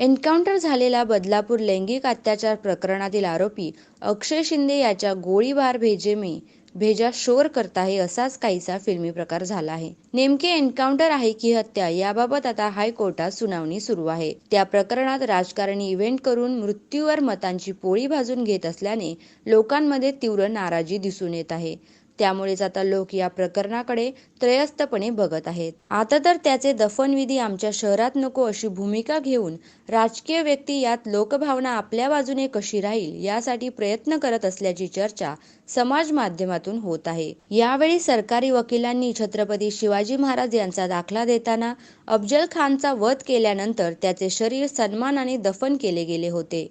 Encounter झालेला बदलापूर लैंगिक अत्याचार प्रकरणातील आरोपी अक्षय शिंदे याच्या गोळीबार भेजेमे भेजा शोर करता है असाच काहीसा फिल्मी प्रकार झाला आहे. नेमके एन्काउंटर आहे की हत्या याबाबत आता हायकोर्टात सुनावणी सुरू आहे. त्या प्रकरणात राजकारणी इव्हेंट करून मृत्यूवर मतांची पोळी भाजून घेत असल्याने लोकांमध्ये तीव्र नाराजी दिसून येत आहे. त्यामुळेच आता लोक या प्रकरणाकडे त्रयस्थपणे बघत आहेत. आता तर त्याचे दफनविधी आमच्या शहरात नको अशी भूमिका घेऊन राजकीय व्यक्ती यात लोकभावना आपल्या बाजूने कशी राहील यासाठी प्रयत्न करत असल्याची चर्चा समाज माध्यमातून होत आहे. यावेळी सरकारी वकिलांनी छत्रपती शिवाजी महाराज यांचा दाखला देताना अफजल खानचा वध केल्यानंतर त्याचे शरीर सन्मानाने दफन केले गेले होते.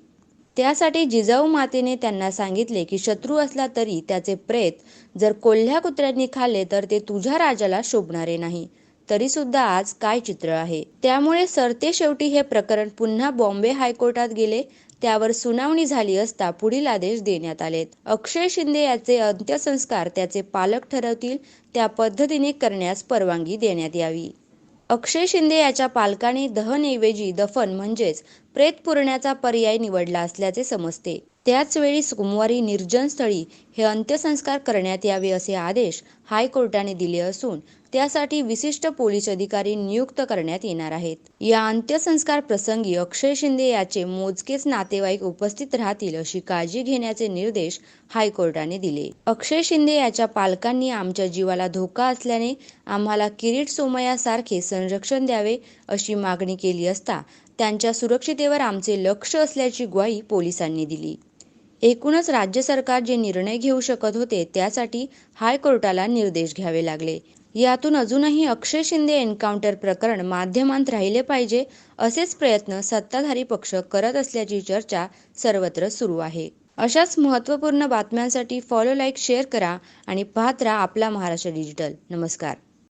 त्यासाठी जिजाऊ मातेने त्यांना सांगितले की शत्रू असला तरी त्याचे प्रेत जर कोल्ह्या कुत्र्यांनी खाल्ले तर ते तुझ्या राजाला शोभणारे नाही. तरी सुद्धा आज काय चित्र आहे? त्यामुळे सरते शेवटी हे प्रकरण पुन्हा बॉम्बे हायकोर्टात गेले. त्यावर सुनावणी झाली असता पुढील आदेश देण्यात आलेत. अक्षय शिंदे याचे अंत्यसंस्कार त्याचे पालक ठरवतील त्या पद्धतीने करण्यास परवानगी देण्यात यावी. अक्षय शिंदे याच्या पालकांनी दहनऐवजी दफन म्हणजेच प्रेत पुरण्याचा पर्याय निवडला असल्याचे समजते. त्याचवेळी सोमवारी निर्जन स्थळी हे अंत्यसंस्कार करण्यात यावे असे आदेश हायकोर्टाने दिले असून त्यासाठी विशिष्ट पोलीस अधिकारी नियुक्त करण्यात येणार आहेत. या अंत्यसंस्कार प्रसंगी अक्षय शिंदे याचे मोजकेच नातेवाईक उपस्थित राहतील अशी काळजी घेण्याचे निर्देश हायकोर्टाने दिले. अक्षय शिंदे याच्या पालकांनी आमच्या जीवाला धोका असल्याने आम्हाला किरीट सोमयासारखे संरक्षण द्यावे अशी मागणी केली असता त्यांच्या सुरक्षितेवर आमचे लक्ष असल्याची ग्वाही पोलिसांनी दिली. एकूणच राज्य सरकार जे निर्णय घेऊ शकत होते त्यासाठी हायकोर्टाला निर्देश घ्यावे लागले. यातून अजूनही अक्षय शिंदे एन्काउंटर प्रकरण माध्यमांत राहिले पाहिजे असेच प्रयत्न सत्ताधारी पक्ष करत असल्याची चर्चा सर्वत्र सुरू आहे. अशाच महत्त्वपूर्ण बातम्यांसाठी फॉलो लाईक शेअर करा आणि पाहत राहा आपला महाराष्ट्र डिजिटल नमस्कार.